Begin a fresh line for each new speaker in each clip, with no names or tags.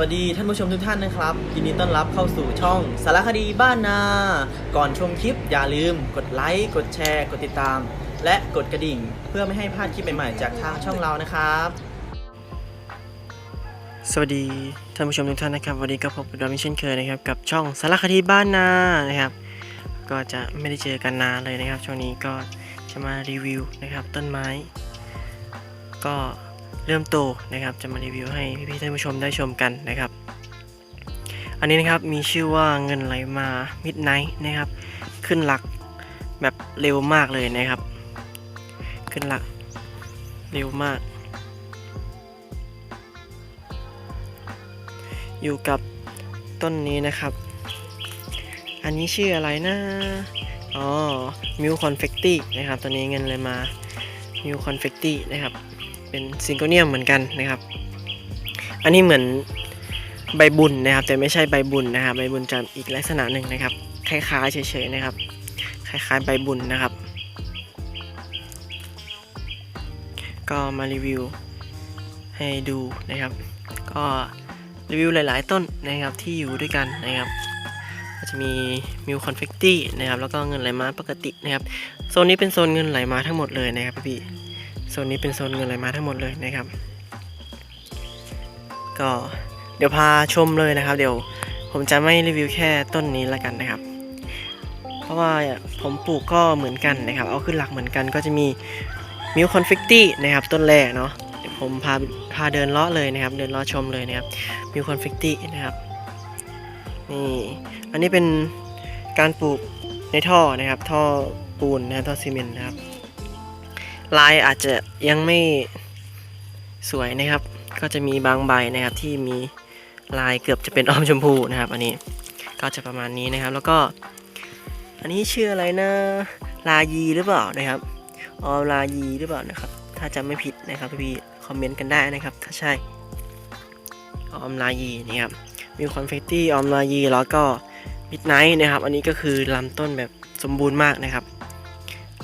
วัสดีท่านผู้ชมทุกท่านนะครับยินดีต้อนรับเข้าสู่ช่องสารคดีบ้านนา ก่อนชมคลิปอย่าลืม กดไลค์กดแชร์ กดติดตาม และกดกระดิ่ง เพื่อไม่ให้พลาดคลิปใหม่ๆจากทางช่องเรานะครับ สวัสดีท่านผู้ชมทุกท่านนะครับวันนี้ก็พบกับเราเช่นเคยนะครับกับช่องสารคดีบ้านนานะครับ ก็จะไม่ได้เจอกันนานเลยนะครับ ช่วงนี้ก็จะมารีวิวนะครับต้นไม้ ก็ เริ่มโตนะครับ จะมารีวิวให้พี่ๆท่านผู้ชมได้ชมกันนะครับ อันนี้นะครับมีชื่อว่าเงินไหลมามิดไนท์นะครับ ขึ้นหลักแบบเร็วมากเลยนะครับ ขึ้นหลักเร็วมาก อยู่กับต้นนี้นะครับ อันนี้ชื่ออะไรนะอ๋อมิวคอนเฟกตี้นะครับ ตัวนี้เงินเลยมามิวคอนเฟกตี้นะครับ เป็นซิงโกเนียมเหมือนกันนะครับ อันนี้เหมือนใบบุญนะครับ แต่ไม่ใช่ใบบุญนะครับใบบุญจะอีกลักษณะหนึ่งนะครับ คล้ายๆเฉยๆนะครับ คล้ายๆใบบุญนะครับ ก็มารีวิวให้ดูนะครับ ก็รีวิวหลาย ๆ ต้นนะครับที่อยู่ด้วยกันนะครับจะมีมิวคอนเฟกตี้นะครับแล้วก็เงินไหลมาปกตินะครับโซนนี้เป็นโซนเงินไหลมาทั้งหมดเลยนะครับพี่ โซนนี้เป็นโซนเงินไหลมาทั้งหมดเลยนะครับ ก็เดี๋ยวพาชมเลยนะครับ เดี๋ยวผมจะไม่รีวิวแค่ต้นนี้ละกันนะครับ เพราะว่าผมปลูกก็เหมือนกันนะครับ เอาขึ้นหลักเหมือนกันก็จะมีมิวคอนเฟกตี้นะครับต้นแรกเนาะเดี๋ยวผมพาพาเดินเลาะเลยนะครับ เดินเลาะชมเลยนะครับมิวคอนเฟกตี้นะครับนี่อันนี้เป็นการปลูกในท่อนะครับ ท่อปูนนะท่อซีเมนต์นะครับ ลายอาจจะยังไม่สวยนะครับ ก็จะมีบางใบนะครับที่มีลายเกือบจะเป็นอ้อมชมพูนะครับ อันนี้ก็จะประมาณนี้นะครับ แล้วก็ อันนี้ชื่ออะไรนะ ลายีหรือเปล่านะครับออมลายีหรือเปล่านะครับ ถ้าจำไม่ผิดนะครับพี่คอมเมนต์กันได้นะครับ ถ้าใช่ออมลายีนี่ครับมีคอนเฟกตี้ออมลายีแล้วก็มิดไนท์นะครับ อันนี้ก็คือลำต้นแบบสมบูรณ์มากนะครับ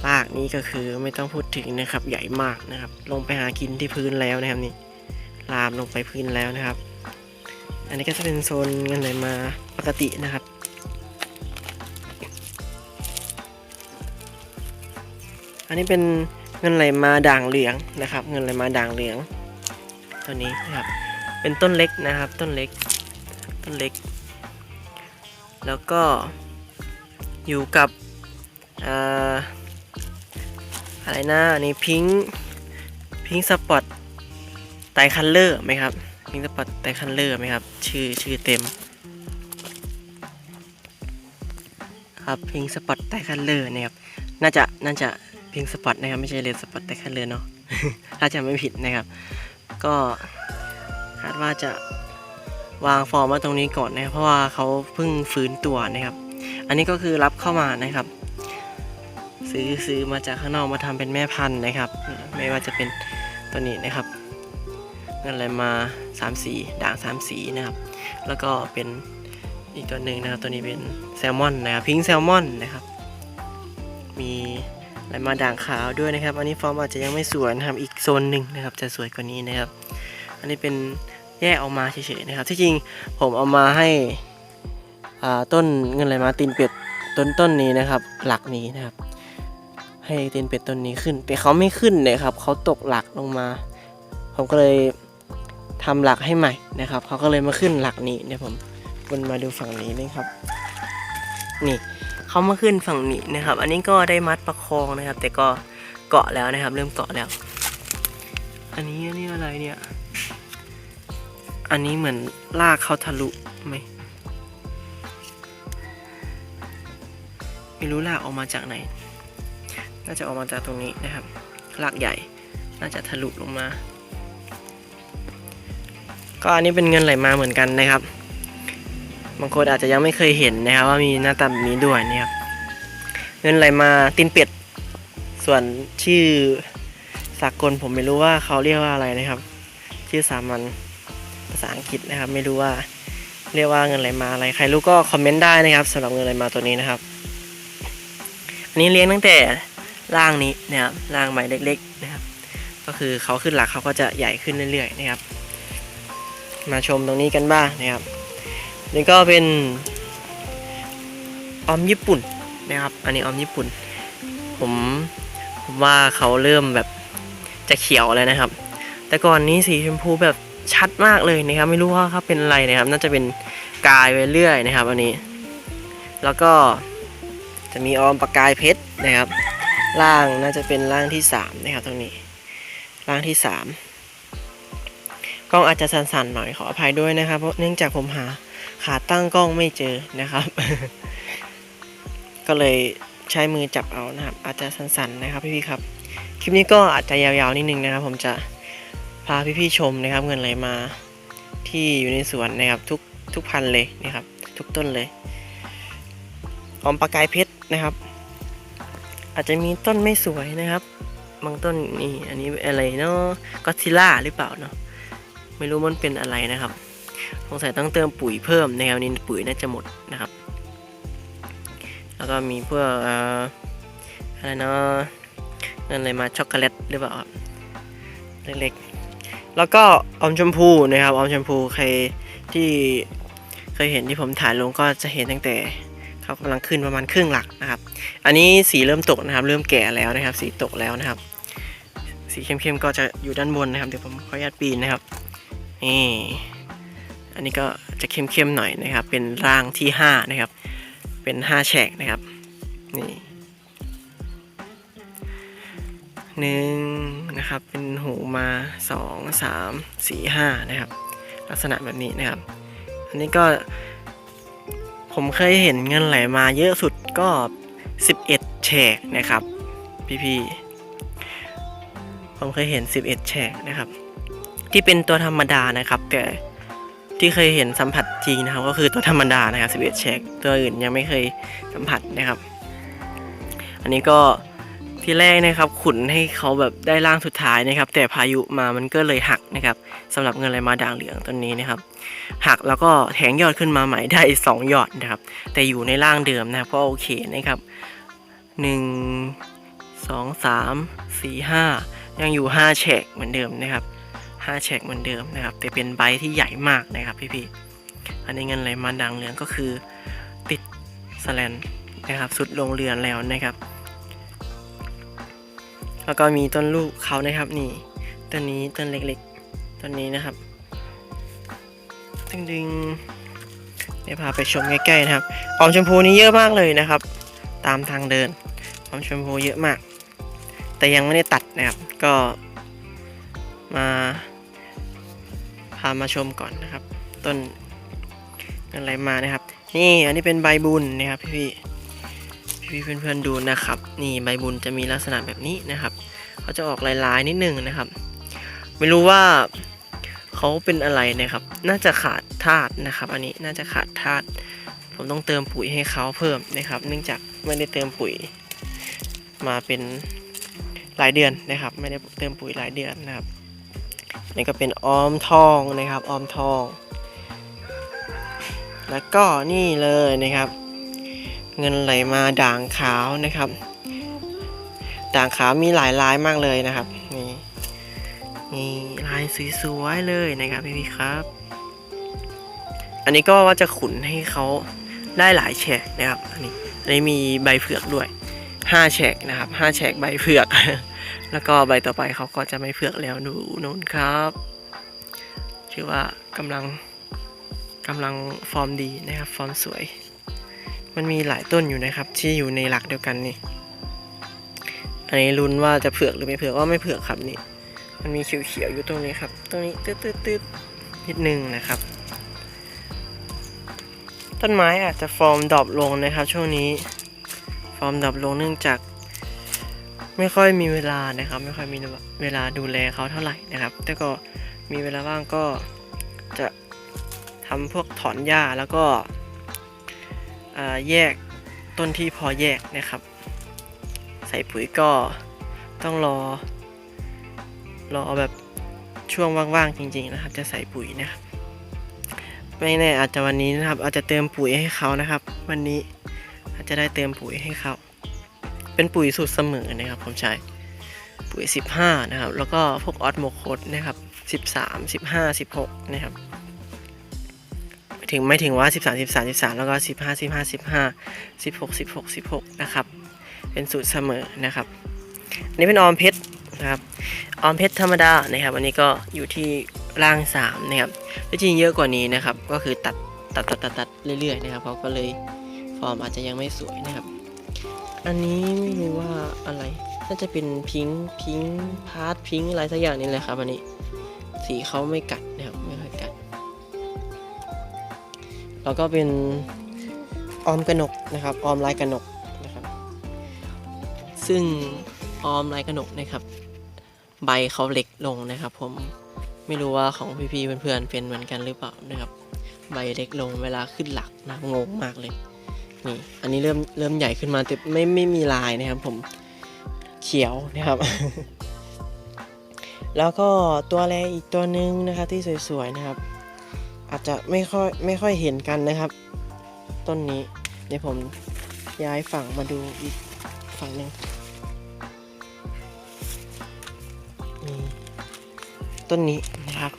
รากนี้ก็คือไม่ต้องพูดถึงนะครับ ใหญ่มากนะครับ ลงไปหากินที่พื้นแล้วนะครับนี่ลามลงไปพื้นแล้วนะครับ อันนี้ก็จะเป็นโซนเงินไหลมาปกตินะครับอันนี้เป็นเงินไหลมาด่างเหลืองนะครับ เงินไหลมาด่างเหลือง ตัวนี้นะครับ เป็นต้นเล็กนะครับ ต้นเล็ก ต้นเล็ก แล้วก็อยู่กับอ่า อะไรนะอันนี้พิงพิงสปอตไตคัลเลอร์ไหมครับพิงสปอตไตคัลเลอร์ไหมครับ ชื่อชื่อเต็ม ครับพิงสปอตไตคัลเลอร์นะครับน่าจะน่าจะพิงสปอตนะครับไม่ใช่เลดสปอตไตคัลเลอร์เนาะถ้าจะไม่ผิดนะครับ ก็คาดว่าจะวางฟอร์มไว้ตรงนี้ก่อนนะครับเพราะว่าเขาเพิ่งฟื้นตัวนะครับ อันนี้ก็คือรับเข้ามานะครับ ซื้อซื้อมาจากข้างนอกมาทำเป็นแม่พันธุ์นะครับ ไม่ว่าจะเป็นตัวนี้นะครับเงินอะไรมา3สีด่าง3สีนะครับ แล้วก็เป็นอีกตัวหนึ่งนะครับ ตัวนี้เป็นแซลมอนนะครับพิงแซลมอนนะครับ มีอะไรมาด่างขาวด้วยนะครับ อันนี้ฟอร์มอาจจะยังไม่สวยนะครับ อีกโซนหนึ่งนะครับ จะสวยกว่านี้นะครับ อันนี้เป็นแยกออกมาเฉยๆนะครับ ที่จริงผมเอามาให้ต้นเงินไหลมาตีนเป็ดต้นต้นนี้นะครับ หลักนี้นะครับ ให้เตีนเป็ดต้นนี้ขึ้น แต่เขาไม่ขึ้นเลยครับเขาตกหลักลงมา ผมก็เลยทำหลักให้ใหม่นะครับเขาก็เลยมาขึ้นหลักนี้เดี๋ยวผมวนมาดูฝั่งนี้นะครับ นี่เขามาขึ้นฝั่งนี้นะครับ อันนี้ก็ได้มัดประคองนะครับ แต่ก็เกาะแล้วนะครับ เริ่มเกาะแล้ว อันนี้อันนี้อะไรเนี่ย อันนี้เหมือนลากเขาทะลุไหมไม่รู้ลากออกมาจากไหน น่าจะออกมาจากตรงนี้นะครับลากใหญ่น่าจะทะลุลงมา ก็อันนี้เป็นเงินไหลมาเหมือนกันนะครับบางคนอาจจะยังไม่เคยเห็นนะครับ ว่ามีหน้าตาแบบนี้ด้วยนะครับเงินไหลมาตีนเป็ดส่วนชื่อสากลผมไม่รู้ว่าเขาเรียกว่าอะไรนะครับ ชื่อสามัญภาษาอังกฤษนะครับ ไม่รู้ว่าเรียกว่าเงินไหลมาอะไรใครรู้ก็คอมเมนต์ได้นะครับสำหรับเงินไหลมาตัวนี้นะครับ อันนี้เลี้ยงตั้งแต่ ร่างนี้นะครับร่างใบเล็กๆนะครับ ก็คือเขาขึ้นหลักเขาก็จะใหญ่ขึ้นเรื่อยๆนะครับ มาชมตรงนี้กันบ้างนะครับนี่ก็เป็นออมญี่ปุ่นนะครับ อันนี้ออมญี่ปุ่น ผมผมว่าเขาเริ่มแบบจะเขียวแล้วนะครับ แต่ก่อนนี้สีชมพูแบบชัดมากเลยนะครับ ไม่รู้ว่าเขาเป็นอะไรนะครับ น่าจะเป็นกายไปเรื่อยนะครับ อันนี้ แล้วก็จะมีออมประกายเพชรนะครับ ล่างน่าจะเป็นล่างที่สามนะครับตรงนี้ล่างที่สามกล้องอาจจะสั่นๆหน่อยขออภัยด้วยนะครับ เพราะเนื่องจากผมหาขาตั้งกล้องไม่เจอนะครับ ก็เลยใช้มือจับเอานะครับ อาจจะสั่นๆนะครับพี่ๆครับ คลิปนี้ก็อาจจะยาวๆนิดนึงนะครับ ผมจะพาพี่ๆชมนะครับ เงินไหลมาที่อยู่ในสวนนะครับทุกทุกพันเลยนะครับ ทุกต้นเลยหอมปลากายเพชรนะครับ อาจจะมีต้นไม่สวยนะครับ บางต้นนี่อันนี้อะไรเนาะก็ซิล่าหรือเปล่าเนาะไม่รู้มันเป็นอะไรนะครับสงสัยต้องเติมปุ๋ยเพิ่มนะครับนี่ปุ๋ยน่าจะหมดนะครับ แล้วก็มีพวกเอ่ออะไรเนาะเงินอะไรมาช็อกโกแลตหรือเปล่าครับเล็กๆ แล้วก็ออมชมพูนะครับออมชมพูใครที่เคยเห็นที่ผมถ่ายลงก็จะเห็นตั้งแต่เขากำลังขึ้นประมาณครึ่งหลักนะครับ อันนี้สีเริ่มตกนะครับ เริ่มแก่แล้วนะครับ สีตกแล้วนะครับ สีเข้มๆก็จะอยู่ด้านบนนะครับ เดี๋ยวผมขออนุญาตปีนนะครับนี่อันนี้ก็จะเข้มๆหน่อยนะครับ เป็นร่างที่ห้านะครับ เป็นห้าแฉกนะครับนี่หนึ่งนะครับ เป็นหูมาสองสามสี่ห้านะครับ ลักษณะแบบนี้นะครับ อันนี้ก็ผมเคยเห็นเงินไหลมาเยอะสุดก็ 11 แฉกนะครับ พี่ๆผมเคยเห็น 11 แฉกนะครับ ที่เป็นตัวธรรมดานะครับ แต่ที่เคยเห็นสัมผัสจริงนะครับ ก็คือตัวธรรมดานะครับ 11 แฉกตัวอื่นยังไม่เคยสัมผัสนะครับ อันนี้ก็ที่แรกนะครับ ขุนให้เขาแบบได้ร่างสุดท้ายนะครับ แต่พายุมามันก็เลยหักนะครับสำหรับเงินไหลมาด่างเหลืองต้นนี้นะครับ หักแล้วก็แทงยอดขึ้นมาใหม่ได้ 2 ยอดนะครับ แต่อยู่ในร่างเดิมนะครับก็โอเคนะครับ 1 2 3 4 5 ยังอยู่ 5 แฉกเหมือนเดิมนะครับ 5 แฉกเหมือนเดิมนะครับ แต่เป็นใบที่ใหญ่มากนะครับพี่ๆอันนี้เงินไหลมาด่างเหลืองก็คือติดสแลนนะครับ สุดลงเรือนแล้วนะครับ แล้วก็มีต้นลูกเขานะครับนี่ต้นนี้ต้นเล็กๆต้นนี้นะครับดึงๆเดี๋ยวพาไปชมใกล้ๆนะครับ ออมชมพูนี่เยอะมากเลยนะครับ ตามทางเดิน ออมชมพูเยอะมาก แต่ยังไม่ได้ตัดนะครับ ก็มาพามาชมก่อนนะครับ ต้นอะไรมานะครับ นี่อันนี้เป็นใบบุญนะครับพี่ๆพี่ๆเพื่อนๆดูนะครับ นี่ใบบุญจะมีลักษณะแบบนี้นะครับเขาจะออกลายๆนิดนึงนะครับ ไม่รู้ว่าเขาเป็นอะไรนะครับ น่าจะขาดธาตุนะครับ อันนี้น่าจะขาดธาตุผมต้องเติมปุ๋ยให้เขาเพิ่มนะครับ เนื่องจากไม่ได้เติมปุ๋ย มาเป็นหลายเดือนนะครับ ไม่ได้เติมปุ๋ยหลายเดือนนะครับนี่ก็เป็นออมทองนะครับออมทอง แล้วก็นี่เลยนะครับ เงินไหลมาด่างขาวนะครับ ด่างขาวมีหลายลายมากเลยนะครับนี่นี่ลายสวยๆเลยนะครับพี่พี่ๆครับ อันนี้ก็ว่าจะขุนให้เขาได้หลายแฉกนะครับอันนี้อันนี้มีใบเผือกด้วย ห้าแฉกนะครับห้าแฉกใบเผือก แล้วก็ใบต่อไปเขาก็จะไม่เผือกแล้วดูนู้นครับชื่อว่ากำลังกำลังฟอร์มดีนะครับ ฟอร์มสวย มันมีหลายต้นอยู่นะครับ ที่อยู่ในหลักเดียวกันนี่อันนี้ลุ้นว่าจะเผือกหรือไม่เผือกว่าไม่เผือกครับนี่ มันมีเขียวๆอยู่ตรงนี้ครับ ตรงนี้ตืดตืดตืดนิดนึงนะครับ ต้นไม้อาจจะฟอร์มดรอปลงนะครับ ช่วงนี้ ฟอร์มดรอปลงเนื่องจาก ไม่ค่อยมีเวลานะครับ ไม่ค่อยมีเวลาดูแลเขาเท่าไหร่นะครับแต่ก็มีเวลาว่างก็จะทำพวกถอนหญ้าแล้วก็แยกต้นที่พอแยกนะครับ ใส่ปุ๋ยก็ต้องรอ รอแบบช่วงว่างๆจริง ๆนะครับ จะใส่ปุ๋ยนะครับไม่แน่อาจจะวันนี้นะครับ อาจจะเติมปุ๋ยให้เขานะครับ วันนี้ อาจจะได้เติมปุ๋ยให้เขาเป็นปุ๋ยสูตรเสมอนะครับ ผมใช้ปุ๋ย 15 นะครับ แล้วก็พวกออสโมโคดนะครับ 13 15 16 นะครับถึงไม่ถึงว่า 13 13 13 แล้วก็ 15 15 15 16 16 16 นะครับ เป็นสูตรเสมอนะครับอันนี้เป็นออมเพชรนะครับออมเพชรธรรมดานะครับอันนี้ก็อยู่ที่ร่าง 3 นะครับจริงเยอะกว่านี้นะครับ ก็คือตัดตัดตัดตัดตัดเรื่อยๆนะครับเขาก็เลย ฟอร์มอาจจะยังไม่สวยนะครับ อันนี้ไม่รู้ว่าอะไรน่าจะเป็นพิงค์พิงค์พาร์ทพิงค์อะไรสักอย่างนี่แหละครับอันนี้สีเขาไม่กัดนะครับไม่ค่อยกัด แล้วก็เป็นออมกระหนกนะครับ ออมลายกระหนกนะครับ ซึ่งออมลายกระหนกนะครับ ใบเขาเล็กลงนะครับ ผมไม่รู้ว่าของพี่ๆเพื่อนๆเป็นเหมือนกันหรือเปล่านะครับ ใบเล็กลงเวลาขึ้นหลักนะงงมากเลย นี่อันนี้เริ่มเริ่มใหญ่ขึ้นมาแต่ไม่ไม่มีลายนะครับผมเขียวนะครับ แล้วก็ตัวแรอีกตัวหนึ่งนะครับที่สวยๆนะครับ อาจจะไม่ค่อยไม่ค่อยเห็นกันนะครับ ต้นนี้เดี๋ยวผมย้ายฝั่งมาดูอีกฝั่งหนึ่งนี่ต้นนี้นะครับ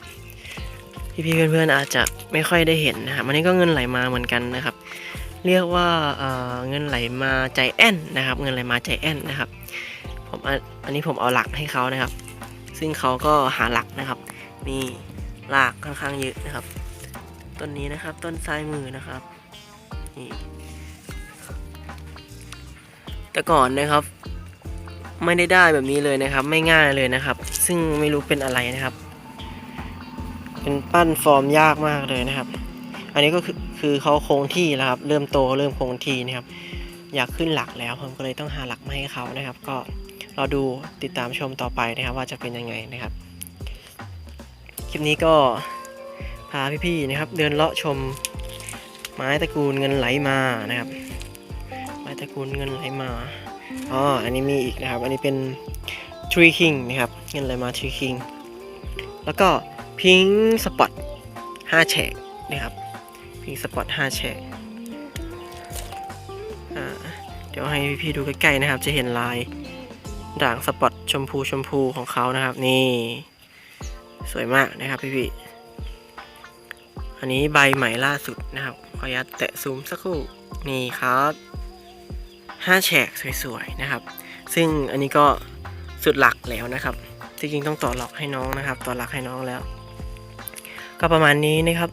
พี่ๆเพื่อนๆอาจจะไม่ค่อยได้เห็นนะครับอันนี้ก็เงินไหลมาเหมือนกันนะครับ เรียกว่าเอ่อเงินไหลมาใจแอนนะครับ เงินไหลมาใจแอนนะครับ ผมอันนี้ผมเอาหลักให้เขานะครับ ซึ่งเขาก็หาหลักนะครับนี่หลากค่อนข้างเยอะนะครับ ต้นนี้นะครับต้นซ้ายมือนะครับนี่แต่ก่อนนะครับ ไม่ได้ได้แบบนี้เลยนะครับ ไม่ง่ายเลยนะครับ ซึ่งไม่รู้เป็นอะไรนะครับ เป็นปั้นฟอร์มยากมากเลยนะครับ อันนี้ก็คือคือเขาคงที่แล้วครับ เริ่มโตเริ่มคงที่นะครับ อยากขึ้นหลักแล้วผมก็เลยต้องหาหลักมาให้เขานะครับ ก็รอดูติดตามชมต่อไปนะครับ ว่าจะเป็นยังไงนะครับ คลิปนี้ก็พาพี่ๆนะครับ เดินเลาะชมไม้ตระกูลเงินไหลมานะครับ ไม้ตระกูลเงินไหลมาอ๋ออันนี้มีอีกนะครับ อันนี้เป็น Tree King นะครับ เงินไหลมา Tree King แล้วก็พิงสปอต5แฉกนะครับ พิงสปอต5แฉกเดี๋ยวให้พี่ๆดูใกล้ๆนะครับ จะเห็นลายด่างสปอตชมพูชมพูของเขานะครับ นี่ สวยมากนะครับพี่ๆอันนี้ใบใหม่ล่าสุดนะครับขออนุญาตแตะซูมสักครู่นี่ครับ5แฉกสวยๆนะครับ ซึ่งอันนี้ก็สุดหลักแล้วนะครับจริงๆต้องต่อหลักให้น้องนะครับ ต่อหลักให้น้องแล้ว ก็ประมาณนี้นะครับ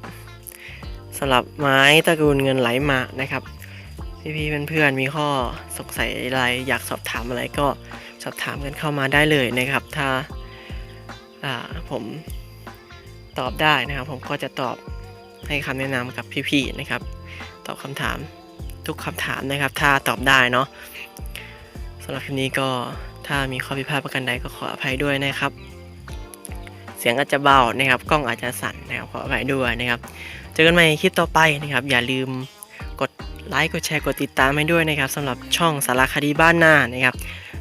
สำหรับไม้ตระกูลเงินไหลมานะครับพี่ๆเพื่อนๆมีข้อสงสัยอะไรอยากสอบถามอะไรก็สอบถามกันเข้ามาได้เลยนะครับ ถ้าาผมตอบได้นะครับ ผมก็จะตอบให้คำแนะนำกับพี่ๆนะครับ ตอบคำถามทุกคำถามนะครับ ถ้าตอบได้เนาะสำหรับคลิปนี้ก็ถ้ามีข้อผิดพลาดประการใดก็ขออภัยด้วยนะครับ เสียงอาจจะเบานะครับ กล้องอาจจะสั่นนะครับขออภัยด้วยนะครับ เจอกันใหม่คลิปต่อไปนะครับ อย่าลืมกดไลค์กดแชร์กดติดตามให้ด้วยนะครับสำหรับช่องสารคดีบ้านนานะครับ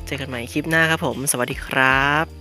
เจอกันใหม่คลิปหน้าครับผม สวัสดีครับ